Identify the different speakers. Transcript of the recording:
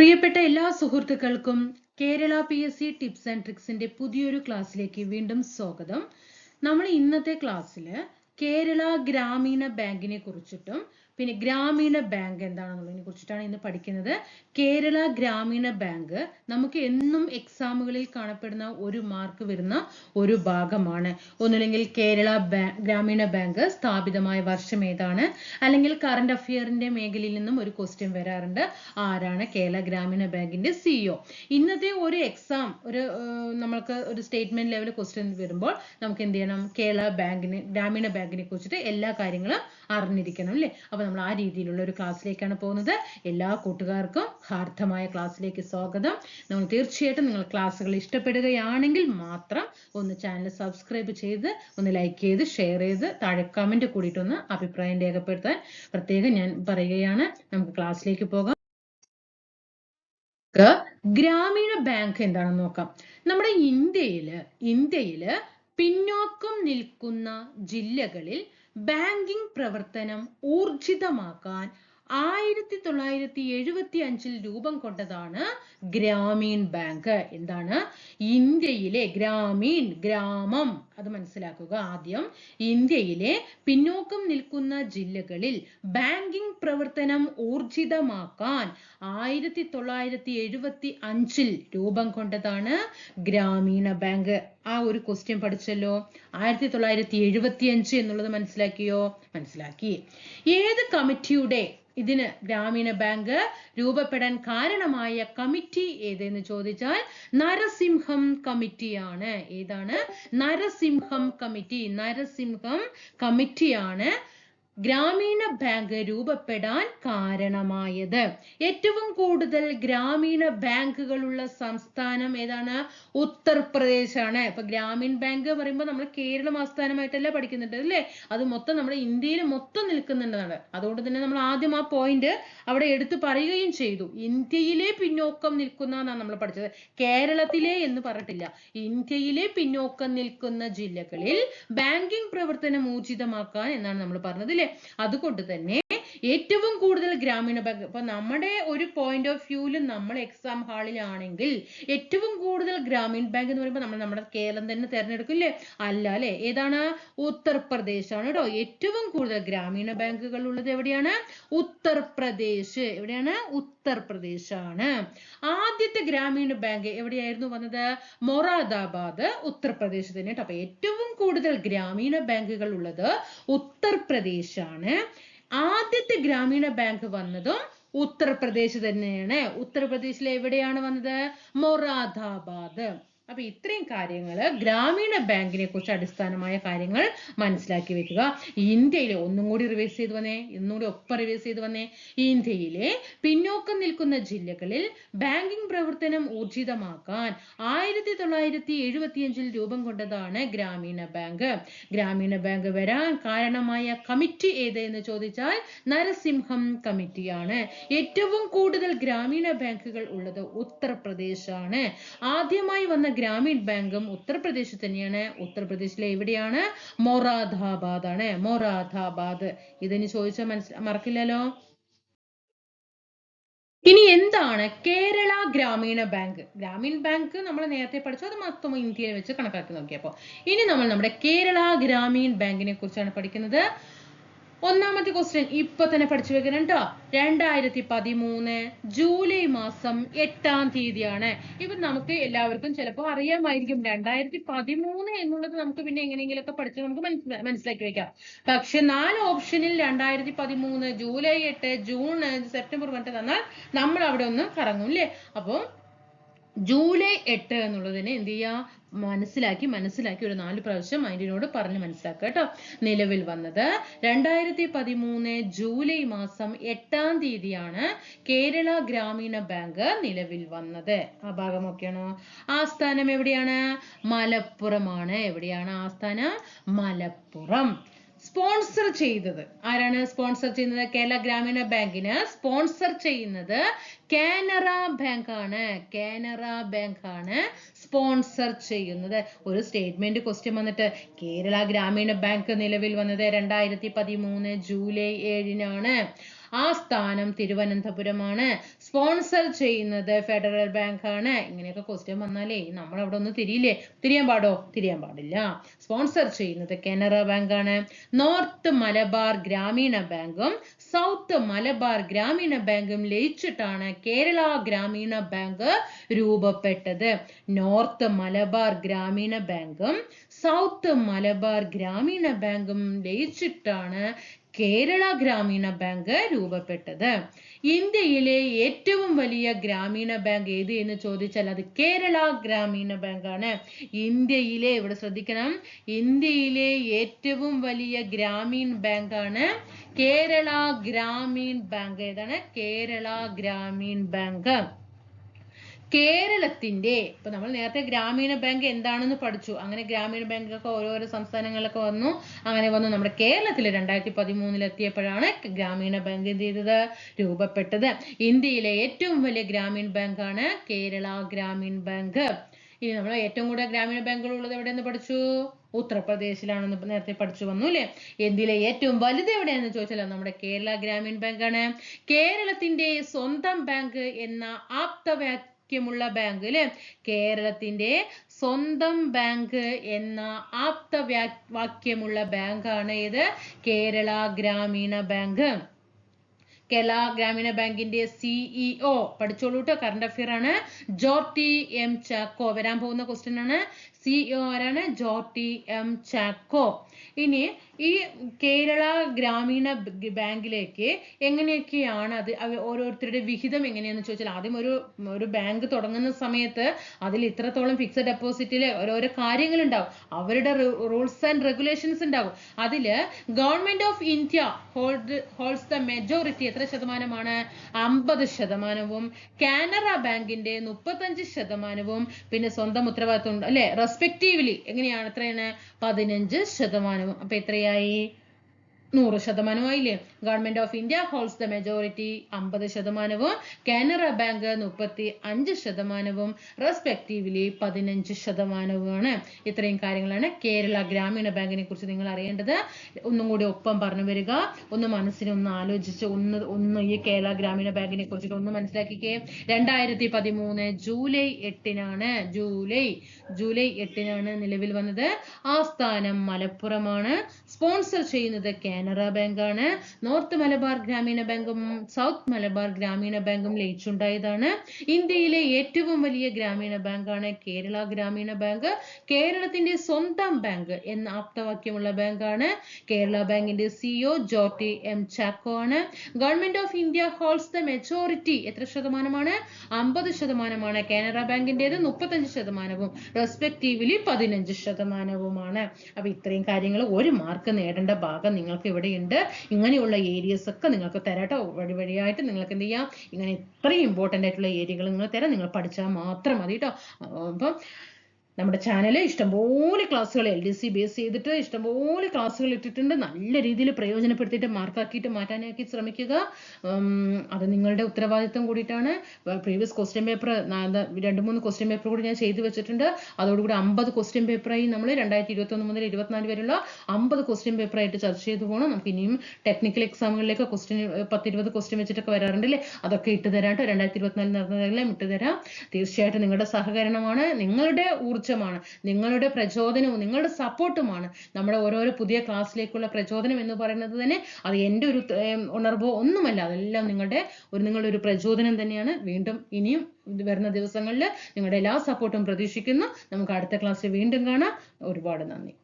Speaker 1: പ്രിയപ്പെട്ട എല്ലാ സുഹൃത്തുക്കൾക്കും Kerala P S C tips and ട്രിക്സിന്റെ പുതിയൊരു ക്ലാസ്സിലേക്ക് വീണ്ടും സ്വാഗതം. നമ്മൾ ഇന്നത്തെ ക്ലാസ്സിൽ കേരള ഗ്രാമീണ ബാങ്കിനെ കുറിച്ചിട്ടും പിന്നെ ഗ്രാമീണ ബാങ്ക് എന്താണെന്നുള്ളതിനെ കുറിച്ചിട്ടാണ് ഇന്ന് പഠിക്കുന്നത്. കേരള ഗ്രാമീണ ബാങ്ക് നമുക്ക് എന്നും എക്സാമുകളിൽ കാണപ്പെടുന്ന ഒരു മാർക്ക് വരുന്ന ഒരു ഭാഗമാണ്. ഒന്നുമില്ലെങ്കിൽ കേരള ഗ്രാമീണ ബാങ്ക് സ്ഥാപിതമായ വർഷം ഏതാണ്? അല്ലെങ്കിൽ കറണ്ട് അഫെയറിന്റെ മേഖലയിൽ നിന്നും ഒരു ക്വസ്റ്റ്യൻ വരാറുണ്ട്. ആരാണ് കേരള ഗ്രാമീണ ബാങ്കിന്റെ സിഇഒ ഇന്നത്തെ ഒരു എക്സാം ഒരു നമ്മൾക്ക് ഒരു സ്റ്റേറ്റ്മെന്റ് ലെവൽ ക്വസ്റ്റ്യൻ വരുമ്പോൾ നമുക്ക് എന്ത് ചെയ്യണം? കേരള ബാങ്കിന് ഗ്രാമീണ ബാങ്കിനെ കുറിച്ചിട്ട് എല്ലാ കാര്യങ്ങളും അറിഞ്ഞിരിക്കണം അല്ലേ? അപ്പൊ നമ്മൾ ആ രീതിയിലുള്ള ഒരു ക്ലാസ്സിലേക്കാണ് പോകുന്നത്. എല്ലാ കൂട്ടുകാർക്കും ഹാർദമായ ക്ലാസ്സിലേക്ക് സ്വാഗതം. നമ്മൾ തീർച്ചയായിട്ടും നിങ്ങൾ ക്ലാസ്സുകൾ ഇഷ്ടപ്പെടുകയാണെങ്കിൽ മാത്രം ഒന്ന് ചാനൽ സബ്സ്ക്രൈബ് ചെയ്ത് ഒന്ന് ലൈക്ക് ചെയ്ത് ഷെയർ ചെയ്ത് താഴെ കമന്റ് കൂടിയിട്ടൊന്ന് അഭിപ്രായം രേഖപ്പെടുത്താൻ പ്രത്യേകം ഞാൻ പറയുകയാണ്. നമുക്ക് ക്ലാസ്സിലേക്ക് പോകാം. ഗ്രാമീണ ബാങ്ക് എന്താണെന്ന് നോക്കാം. നമ്മുടെ ഇന്ത്യയിൽ ഇന്ത്യയിൽ പിന്നോക്കം നിൽക്കുന്ന ജില്ലകളിൽ ബാങ്കിംഗ് പ്രവർത്തനം ഊർജിതമാക്കാൻ ആയിരത്തി തൊള്ളായിരത്തി എഴുപത്തി അഞ്ചിൽ രൂപം കൊണ്ടതാണ് ഗ്രാമീൺ ബാങ്ക്. എന്താണ്? ഇന്ത്യയിലെ ഗ്രാമീൺ ഗ്രാമം. അത് മനസ്സിലാക്കുക. ആദ്യം ഇന്ത്യയിലെ പിന്നോക്കം നിൽക്കുന്ന ജില്ലകളിൽ ബാങ്കിംഗ് പ്രവർത്തനം ഊർജിതമാക്കാൻ ആയിരത്തി തൊള്ളായിരത്തി എഴുപത്തി അഞ്ചിൽ രൂപം കൊണ്ടതാണ് ഗ്രാമീണ ബാങ്ക്. ആ ഒരു ക്വസ്റ്റ്യൻ പഠിച്ചല്ലോ. ആയിരത്തി തൊള്ളായിരത്തി എഴുപത്തി അഞ്ച് എന്നുള്ളത് മനസ്സിലാക്കിയോ? മനസ്സിലാക്കി. ഏത് കമ്മിറ്റിയുടെ ഇതിന് ഗ്രാമീണ ബാങ്ക് രൂപപ്പെടാൻ കാരണമായ കമ്മിറ്റി ഏതെന്ന് ചോദിച്ചാൽ നരസിംഹം കമ്മിറ്റിയാണ്. ഏതാണ്? നരസിംഹം കമ്മിറ്റി. നരസിംഹം കമ്മിറ്റിയാണ് ഗ്രാമീണ ബാങ്ക് രൂപപ്പെടാൻ കാരണമായത്. ഏറ്റവും കൂടുതൽ ഗ്രാമീണ ബാങ്കുകളുള്ള സംസ്ഥാനം ഏതാണ്? ഉത്തർപ്രദേശ് ആണ് ഇപ്പൊ ഗ്രാമീൺ ബാങ്ക് പറയുമ്പോൾ നമ്മൾ കേരളം ആസ്ഥാനമായിട്ടല്ല പഠിക്കുന്നുണ്ട് അല്ലേ? അത് മൊത്തം നമ്മുടെ ഇന്ത്യയിൽ മൊത്തം നിൽക്കുന്നുണ്ടെന്നാണ്. അതുകൊണ്ട് തന്നെ നമ്മൾ ആദ്യം ആ പോയിന്റ് അവിടെ എടുത്തു പറയുകയും ചെയ്തു. ഇന്ത്യയിലെ പിന്നോക്കം നിൽക്കുന്ന എന്നാണ് നമ്മൾ പഠിച്ചത്. കേരളത്തിലെ എന്ന് പറഞ്ഞിട്ടില്ല. ഇന്ത്യയിലെ പിന്നോക്കം നിൽക്കുന്ന ജില്ലകളിൽ ബാങ്കിംഗ് പ്രവർത്തനം ഊർജിതമാക്കാൻ എന്നാണ് നമ്മൾ പറഞ്ഞത് അല്ലേ? അതുകൊണ്ട് തന്നെ ഏറ്റവും കൂടുതൽ ഗ്രാമീണ ബാങ്ക് ഇപ്പൊ നമ്മുടെ ഒരു പോയിന്റ് ഓഫ് വ്യൂവിൽ നമ്മൾ എക്സാം ഹാളിലാണെങ്കിൽ ഏറ്റവും കൂടുതൽ ഗ്രാമീൺ ബാങ്ക് എന്ന് പറയുമ്പോൾ നമ്മൾ നമ്മുടെ കേരളം തന്നെ തിരഞ്ഞെടുക്കില്ലേ അല്ല അല്ലെ ഏതാണ്? ഉത്തർപ്രദേശ് ആണ് കേട്ടോ ഏറ്റവും കൂടുതൽ ഗ്രാമീണ ബാങ്കുകൾ ഉള്ളത് എവിടെയാണ്? ഉത്തർപ്രദേശ്. എവിടെയാണ്? ഉത്തർപ്രദേശ് ആണ് ആദ്യത്തെ ഗ്രാമീണ ബാങ്ക് എവിടെയായിരുന്നു വന്നത്? മൊറാദാബാദ് ഉത്തർപ്രദേശ് തന്നെ കേട്ടോ അപ്പൊ ഏറ്റവും കൂടുതൽ ഗ്രാമീണ ബാങ്കുകൾ ഉള്ളത് ഉത്തർപ്രദേശാണ്. ആദ്യത്തെ ഗ്രാമീണ ബാങ്ക് വന്നതും ഉത്തർപ്രദേശ് തന്നെയാണ്. ഉത്തർപ്രദേശിൽ എവിടെയാണ് വന്നത്? മൊറാദാബാദ്. അപ്പൊ ഇത്രയും കാര്യങ്ങൾ ഗ്രാമീണ ബാങ്കിനെ കുറിച്ച് അടിസ്ഥാനമായ കാര്യങ്ങൾ മനസ്സിലാക്കി വെക്കുക. ഇന്ത്യയിലെ ഒന്നും കൂടി റിവേഴ്സ് ചെയ്ത് വന്നേ ഇന്നും കൂടി ഒപ്പം റിവേഴ്സ് ചെയ്ത് വന്നേ. ഇന്ത്യയിലെ പിന്നോക്കം നിൽക്കുന്ന ജില്ലകളിൽ ബാങ്കിംഗ് പ്രവർത്തനം ഊർജിതമാക്കാൻ ആയിരത്തി തൊള്ളായിരത്തി എഴുപത്തിയഞ്ചിൽ രൂപം കൊണ്ടതാണ് ഗ്രാമീണ ബാങ്ക്. ഗ്രാമീണ ബാങ്ക് വരാൻ കാരണമായ കമ്മിറ്റി ഏത് എന്ന് ചോദിച്ചാൽ നരസിംഹം കമ്മിറ്റിയാണ്. ഏറ്റവും കൂടുതൽ ഗ്രാമീണ ബാങ്കുകൾ ഉള്ളത് ഉത്തർപ്രദേശാണ്. ആദ്യമായി വന്ന ഗ്രാമീൺ ബാങ്കും ഉത്തർപ്രദേശ് തന്നെയാണ്. ഉത്തർപ്രദേശിലെ എവിടെയാണ്? മൊറാദാബാദ് ആണ്. മൊറാദാബാദ്. ഇതിന് ചോദിച്ചാൽ മനസ്സി മറക്കില്ലല്ലോ? ഇനി എന്താണ് കേരള ഗ്രാമീണ ബാങ്ക്? ഗ്രാമീൺ ബാങ്ക് നമ്മൾ നേരത്തെ പഠിച്ചു. അത് മൊത്തം ഇന്ത്യയിൽ വെച്ച് കണക്കാക്കി നോക്കിയപ്പോൾ ഇനി നമ്മൾ നമ്മുടെ കേരള ഗ്രാമീൺ ബാങ്കിനെ കുറിച്ചാണ് പഠിക്കുന്നത്. ഒന്നാമത്തെ ക്വസ്റ്റ്യൻ ഇപ്പൊ തന്നെ പഠിച്ചു വെക്കണം കേട്ടോ. രണ്ടായിരത്തി പതിമൂന്ന് ജൂലൈ മാസം എട്ടാം തീയതിയാണ്. ഇപ്പൊ നമുക്ക് എല്ലാവർക്കും ചിലപ്പോൾ അറിയാമായിരിക്കും രണ്ടായിരത്തി പതിമൂന്ന് എന്നുള്ളത് നമുക്ക് പിന്നെ എങ്ങനെയെങ്കിലൊക്കെ പഠിച്ച് നമുക്ക് മനസ്സിലാക്കി വെക്കാം. പക്ഷെ നാല് ഓപ്ഷനിൽ രണ്ടായിരത്തി പതിമൂന്ന് ജൂലൈ എട്ട് ജൂൺ സെപ്റ്റംബർ പറഞ്ഞിട്ട് തന്നാൽ നമ്മൾ അവിടെ ഒന്ന് കറങ്ങും അല്ലേ അപ്പോൾ ജൂലൈ എട്ട് എന്നുള്ളതിനെ എന്ത് ചെയ്യുക മനസ്സിലാക്കി മനസ്സിലാക്കി ഒരു നാല് പ്രാവശ്യം അതിനോട് പറഞ്ഞ് മനസ്സിലാക്കുക കേട്ടോ. നിലവിൽ വന്നത് രണ്ടായിരത്തി പതിമൂന്ന് ജൂലൈ മാസം എട്ടാം തീയതിയാണ് കേരള ഗ്രാമീണ ബാങ്ക് നിലവിൽ വന്നത്. ആ ഭാഗം ഭാഗമൊക്കെയാണോ ആസ്ഥാനം എവിടെയാണ്? മലപ്പുറമാണ്. എവിടെയാണ് ആസ്ഥാനം? മലപ്പുറം. സ്പോൺസർ ചെയ്തത്. ആരാണ് സ്പോൺസർ ചെയ്യുന്നത്? കേരള ഗ്രാമീണ ബാങ്കിന് സ്പോൺസർ ചെയ്യുന്നത് കാനറ ബാങ്ക് ആണ് കാനറ ബാങ്ക് ആണ് സ്പോൺസർ ചെയ്യുന്നത്. ഒരു സ്റ്റേറ്റ്മെന്റ് ക്വസ്റ്റ്യൻ വന്നിട്ട് കേരള ഗ്രാമീണ ബാങ്ക് നിലവിൽ വന്നത് രണ്ടായിരത്തി പതിമൂന്ന് ജൂലൈ ഏഴിനാണ്. ആസ്ഥാനം തിരുവനന്തപുരമാണ്. സ്പോൺസർ ചെയ്യുന്നത് ഫെഡറൽ ബാങ്ക് ആണ്. ഇങ്ങനെയൊക്കെ ക്വസ്റ്റ്യൻ വന്നാലേ നമ്മൾ അവിടെ ഒന്ന് തിരിയില്ലേ? തിരിയാൻ പാടോ? തിരിയാൻ പാടില്ല. സ്പോൺസർ ചെയ്യുന്നത് കനറ ബാങ്ക് ആണ്. നോർത്ത് മലബാർ ഗ്രാമീണ ബാങ്കും സൗത്ത് മലബാർ ഗ്രാമീണ ബാങ്കും ലയിച്ചിട്ടാണ് കേരള ഗ്രാമീണ ബാങ്ക് രൂപപ്പെട്ടത്. നോർത്ത് മലബാർ ഗ്രാമീണ ബാങ്കും സൗത്ത് മലബാർ ഗ്രാമീണ ബാങ്കും ലയിച്ചിട്ടാണ് കേരള ഗ്രാമീണ ബാങ്ക് രൂപപ്പെട്ടത്. ഇന്ത്യയിലെ ഏറ്റവും വലിയ ഗ്രാമീണ ബാങ്ക് ഏത് എന്ന് ചോദിച്ചാൽ അത് കേരള ഗ്രാമീണ ബാങ്ക് ആണ്. ഇന്ത്യയിലെ ഇവിടെ ശ്രദ്ധിക്കണം ഇന്ത്യയിലെ ഏറ്റവും വലിയ ഗ്രാമീൺ ബാങ്ക് ആണ് കേരള ഗ്രാമീൺ ബാങ്ക്. ഏതാണ്? കേരള ഗ്രാമീൺ ബാങ്ക്. കേരളത്തിന്റെ ഇപ്പൊ നമ്മൾ നേരത്തെ ഗ്രാമീണ ബാങ്ക് എന്താണെന്ന് പഠിച്ചു. അങ്ങനെ ഗ്രാമീണ ബാങ്കൊക്കെ ഓരോരോ സംസ്ഥാനങ്ങളിലൊക്കെ വന്നു. അങ്ങനെ വന്നു. നമ്മുടെ കേരളത്തിൽ രണ്ടായിരത്തി പതിമൂന്നിൽ എത്തിയപ്പോഴാണ് ഗ്രാമീണ ബാങ്ക് എന്ത് ചെയ്തത്? രൂപപ്പെട്ടത്. ഇന്ത്യയിലെ ഏറ്റവും വലിയ ഗ്രാമീൺ ബാങ്കാണ് കേരള ഗ്രാമീൺ ബാങ്ക്. ഇനി നമ്മൾ ഏറ്റവും കൂടുതൽ ഗ്രാമീണ ബാങ്കുകൾ ഉള്ളത് എവിടെയെന്ന് പഠിച്ചു? ഉത്തർപ്രദേശിലാണെന്ന് നേരത്തെ പഠിച്ചു വന്നു അല്ലേ? ഇന്ത്യയിലെ ഏറ്റവും വലുത് എവിടെയാണെന്ന് ചോദിച്ചാൽ നമ്മുടെ കേരള ഗ്രാമീൺ ബാങ്കാണ്. കേരളത്തിന്റെ സ്വന്തം ബാങ്ക് എന്ന ആപ്തവാക്യമുള്ള ബാങ്ക് അല്ലെ കേരളത്തിന്റെ സ്വന്തം ബാങ്ക് എന്ന ആപ്ത വാക്യമുള്ള ബാങ്കാണ് ഇത് കേരള ഗ്രാമീണ ബാങ്ക് കേരള ഗ്രാമീണ ബാങ്കിന്റെ സിഇഒ പഠിച്ചോളൂ കേട്ടോ കറണ്ട് അഫയർ ആണ് ജോർട്ടി എം ചാക്കോ. വരാൻ പോകുന്ന ക്വസ്റ്റ്യൻ ആണ്. സിഇഒ ആരാണ്? ജോർട്ടി എം ചാക്കോ. ഇനി ഈ കേരള ഗ്രാമീണ ബാങ്കിലേക്ക് എങ്ങനെയൊക്കെയാണ് അത് ഓരോരുത്തരുടെ വിഹിതം എങ്ങനെയാണെന്ന് ചോദിച്ചാൽ ആദ്യം ഒരു ഒരു ബാങ്ക് തുടങ്ങുന്ന സമയത്ത് അതിൽ ഇത്രത്തോളം ഫിക്സഡ് ഡെപ്പോസിറ്റിൽ ഓരോരോ കാര്യങ്ങൾ ഉണ്ടാവും അവരുടെ റൂൾസ് ആൻഡ് റെഗുലേഷൻസ് ഉണ്ടാവും. അതിൽ government of India hold holds the majority എത്ര ശതമാനമാണ്? അമ്പത് ശതമാനവും. കാനറ ബാങ്കിന്റെ മുപ്പത്തഞ്ച് ശതമാനവും. പിന്നെ സ്വന്തം ഉത്തരവാദിത്വം ഉണ്ട്. അല്ലെ? റെസ്പെക്റ്റീവ്ലി എങ്ങനെയാണ് എത്രയാണ്? പതിനഞ്ച് ശതമാനവും. അപ്പൊ എത്രയായി? നൂറ് ശതമാനമായില്ലേ? Government of India holds the majority അമ്പത് ശതമാനവും. കാനറ ബാങ്ക് മുപ്പത്തി അഞ്ച് ശതമാനവും. റെസ്പെക്റ്റീവ്ലി പതിനഞ്ച് ശതമാനവുമാണ്. ഇത്രയും കാര്യങ്ങളാണ് കേരള ഗ്രാമീണ ബാങ്കിനെ കുറിച്ച് നിങ്ങൾ അറിയേണ്ടത്. ഒന്നും കൂടി ഒപ്പം പറഞ്ഞു വരിക. ഒന്ന് മനസ്സിനെ ഒന്ന് ആലോചിച്ച് ഒന്ന് ഒന്ന് ഈ കേരള ഗ്രാമീണ ബാങ്കിനെ കുറിച്ചിട്ട് ഒന്ന് മനസ്സിലാക്കിക്കേ. രണ്ടായിരത്തി പതിമൂന്ന് ജൂലൈ എട്ടിനാണ് ജൂലൈ ജൂലൈ എട്ടിനാണ് നിലവിൽ വന്നത്. ആസ്ഥാനം മലപ്പുറമാണ്. സ്പോൺസർ ചെയ്യുന്നത് കാനറ ബാങ്കാണ്. നോർത്ത് മലബാർ ഗ്രാമീണ ബാങ്കും സൗത്ത് മലബാർ ഗ്രാമീണ ബാങ്കും ലയിച്ചുണ്ടായതാണ്. ഇന്ത്യയിലെ ഏറ്റവും വലിയ ഗ്രാമീണ ബാങ്കാണ് കേരള ഗ്രാമീണ ബാങ്ക്. കേരളത്തിന്റെ സ്വന്തം ബാങ്ക് എന്ന ആപ്തവാക്യമുള്ള ബാങ്കാണ്. കേരള ബാങ്കിന്റെ സിഇഒ ജോർട്ടി എം ചാക്കോ ആണ്. Government of India holds the majority എത്ര ശതമാനമാണ്? അമ്പത് ശതമാനമാണ്. കാനറ ബാങ്കിന്റേത് മുപ്പത്തഞ്ച് ശതമാനവും. റെസ്പെക്റ്റീവ്ലി പതിനഞ്ച് ശതമാനവുമാണ്. അപ്പൊ ഇത്രയും കാര്യങ്ങൾ ഒരു മാർക്ക് നേടേണ്ട ഭാഗം നിങ്ങൾക്ക് ഇവിടെയുണ്ട്. ഇങ്ങനെയുള്ള ഏരിയസ് ഒക്കെ നിങ്ങൾക്ക് തരാട്ടോ വഴി വഴിയായിട്ട് നിങ്ങൾക്ക് എന്ത് ചെയ്യാം? ഇങ്ങനെ ഇത്രയും ഇമ്പോർട്ടന്റ് ആയിട്ടുള്ള ഏരിയകൾ നിങ്ങൾ തരാം. നിങ്ങൾ പഠിച്ചാൽ മാത്രം മതി കേട്ടോ അപ്പം നമ്മുടെ ചാനൽ ഇഷ്ടംപോലെ ക്ലാസ്സുകൾ എൽ ഡി സി ബേസ് ചെയ്തിട്ട് ഇഷ്ടംപോലെ ക്ലാസ്സുകൾ ഇട്ടിട്ടുണ്ട്. നല്ല രീതിയിൽ പ്രയോജനപ്പെടുത്തിയിട്ട് മാർക്കാക്കിയിട്ട് മാറ്റാനാക്കി ശ്രമിക്കുക. അത് നിങ്ങളുടെ ഉത്തരവാദിത്വം കൂടിയിട്ടാണ്. പ്രീവിയസ് ക്വസ്റ്റ്യൻ പേപ്പർ രണ്ട് മൂന്ന് ക്വസ്റ്റ്യൻ പേപ്പർ കൂടി ഞാൻ ചെയ്തു വെച്ചിട്ടുണ്ട്. അതോടുകൂടി അമ്പത് ക്വസ്റ്റ്യൻ പേപ്പറായി നമ്മൾ രണ്ടായിരത്തി ഇരുപത്തൊന്ന് മുതൽ ഇരുപത്തിനാല് വരെയുള്ള അമ്പത് ക്വസ്റ്റ്യൻ പേപ്പറായിട്ട് ചർച്ച ചെയ്തു പോകണം നമുക്ക് ഇനിയും ടെക്നിക്കൽ എക്സാമുകളിലേക്ക് ക്വസ്റ്റ്യൻ പത്തിരുപത് ക്വസ്റ്റ്യൻ വെച്ചിട്ടൊക്കെ വരാറുണ്ടല്ലേ? അതൊക്കെ ഇട്ട് തരാം കേട്ടോ രണ്ടായിരത്തി ഇരുപത്തിനാലിൽ നടന്നതെല്ലാം ഇട്ട് തരാം. തീർച്ചയായിട്ടും നിങ്ങളുടെ സഹകരണമാണ്. നിങ്ങളുടെ ഊർജമാണ് നിങ്ങളുടെ പ്രചോദനവും നിങ്ങളുടെ സപ്പോർട്ടുമാണ് നമ്മുടെ ഓരോരോ പുതിയ ക്ലാസ്സിലേക്കുള്ള പ്രചോദനം എന്ന് പറയുന്നത് തന്നെ അത് എന്റെ ഒരു ഉണർവോ ഒന്നുമല്ല. അതെല്ലാം നിങ്ങളുടെ ഒരു നിങ്ങളുടെ ഒരു പ്രചോദനം തന്നെയാണ്. വീണ്ടും ഇനിയും വരുന്ന ദിവസങ്ങളിൽ നിങ്ങളുടെ എല്ലാ സപ്പോർട്ടും പ്രതീക്ഷിക്കുന്നു. നമുക്ക് അടുത്ത ക്ലാസ്സിൽ വീണ്ടും കാണാം. ഒരുപാട് നന്ദി.